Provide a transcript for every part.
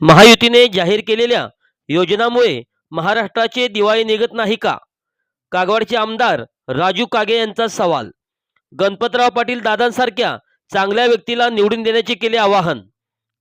महायुतीने जाहीर केलेल्या योजनामुळे महाराष्ट्राचे दिवाळी निघत नाही का? कागवाडचे आमदार राजू कागे यांचा सवाल. गणपतराव पाटील दादांसारख्या चांगल्या व्यक्तीला निवडून देण्याचे केले आवाहन.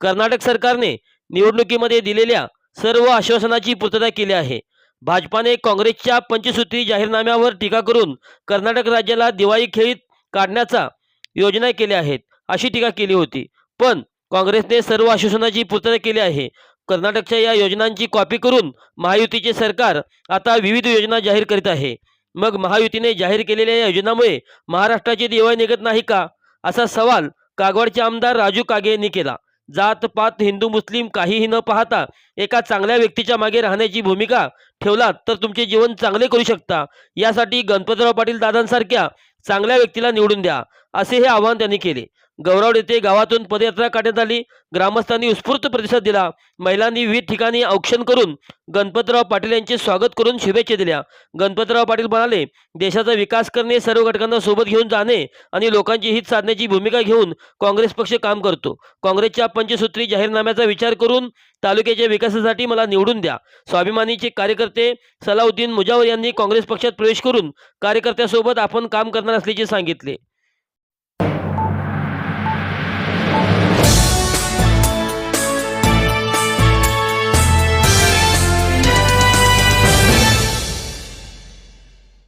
कर्नाटक सरकारने निवडणुकीमध्ये दिलेल्या सर्व आश्वासनाची पूर्तता केली आहे. भाजपाने काँग्रेसच्या पंचसूत्री जाहीरनाम्यावर टीका करून कर्नाटक राज्याला दिवाळी खेळीत काढण्याचा योजना केल्या आहेत अशी टीका केली होती. पण काँग्रेसने सर्व आश्वासनाची पूर्तता केली आहे. कर्नाटकच्या या योजनांची कॉपी करून महायुतीचे सरकार आता विविध योजना जाहीर करीत आहे. मग महायुतीने जाहीर केलेल्या या योजनामुळे महाराष्ट्राची दिवाळी निघत नाही का? असा सवाल कागवाडचे आमदार राजू कागे यांनी केला. जात पात हिंदू मुस्लिम काहीही न पाहता एका चांगल्या व्यक्तीच्या मागे राहण्याची भूमिका ठेवलात तर तुमचे जीवन चांगले करू शकता. यासाठी गणपतराव पाटील दादांसारख्या चांगल्या व्यक्तीला निवडून द्या असे हे आवाहन त्यांनी केले. गौरावड येथे गावातून पदयात्रा काढण्यात आली. ग्रामस्थांनी उत्स्फूर्त प्रतिसाद दिला. महिलांनी विविध ठिकाणी औक्षण करून गणपतराव पाटील यांचे स्वागत करून शुभेच्छा दिल्या. गणपतराव पाटील म्हणाले देशाचा विकास करणे सर्व घटकांना सोबत घेऊन जाणे आणि लोकांचे हित साधण्याची भूमिका घेऊन काँग्रेस पक्ष काम करतो. काँग्रेसच्या पंचसूत्री जाहीरनाम्याचा विचार करून तालुक्याच्या विकासासाठी मला निवडून द्या. स्वाभिमानीचे कार्यकर्ते सलाउद्दीन मुजावर यांनी काँग्रेस पक्षात प्रवेश करून कार्यकर्त्यासोबत आपण काम करणार असल्याचे सांगितले.